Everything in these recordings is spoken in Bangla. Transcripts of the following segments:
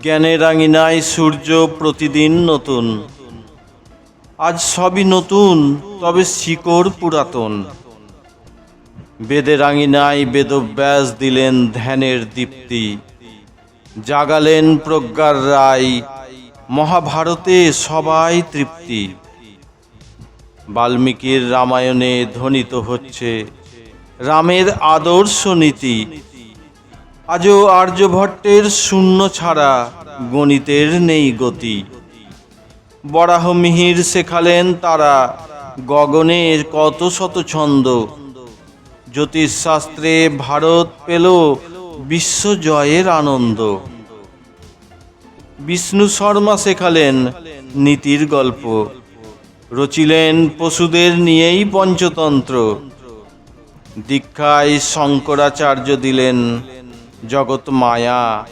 জ্ঞানের আঙিনায় সূর্য প্রতিদিন নতুন। আজ সবই নতুন, তবে শিকড় পুরাতন। বেদের আঙিনায় বেদব্যাস দিলেন ধ্যানের দীপ্তি। জাগালেন প্রজ্ঞার রায়, মহাভারতে সবাই তৃপ্তি। বাল্মীকির রামায়ণে ধ্বনিত হচ্ছে, রামের আদর্শ নীতি। আজও আর্যভট্টের শূন্য ছাড়া গণিতের নেই গতি। বরাহ মিহির শেখালেন তারা, গগনের কত শত ছন্দ। জ্যোতিষশাস্ত্রে ভারত পেল বিশ্বজয়ের আনন্দ। বিষ্ণু শর্মা শেখালেন নীতির গল্প। রচিলেন পশুদের নিয়েই পঞ্চতন্ত্র। দীক্ষায় শঙ্করাচার্য দিলেন জগৎ মায়া,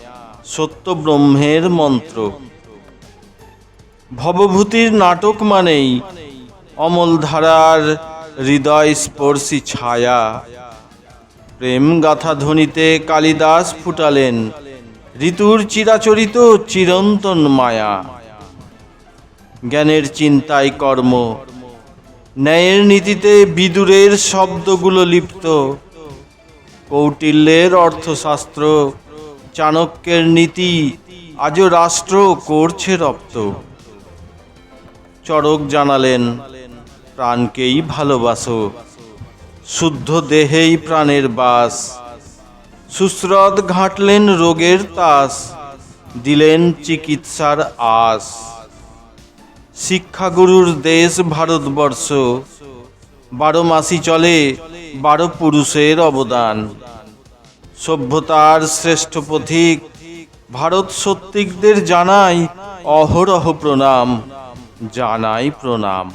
সত্য ব্রহ্মের মন্ত্র। ভবভূতির নাটক মানেই অমলধারার হৃদয় স্পর্শী ছায়া। প্রেম গাথা ধ্বনিতে কালিদাস ফুটালেন, ঋতুর চিরাচরিত চিরন্তন মায়া। জ্ঞানের চিন্তায় কর্ম, ন্যায়ের নীতিতে বিদুরের শব্দগুলো লিপ্ত কৌটিল্যের অর্থশাস্ত্র, চাণক্যের নীতি, আজও রাষ্ট্র করছে রপ্ত। চরক জানালেন, প্রাণকেই ভালোবাসো। শুদ্ধ দেহেই প্রাণের বাস। সুশ্রদ ঘাটলেন রোগের তাস। দিলেন চিকিৎসার আস। শিক্ষাগুরুর দেশ ভারতবর্ষ। বারো মাসি চলে বারো পুরুষের অবদান। সভ্যতার শ্রেষ্ঠ পথিক ভারত সত্যিকদের জানাই অহরহ প্রণাম জানাই প্রণাম।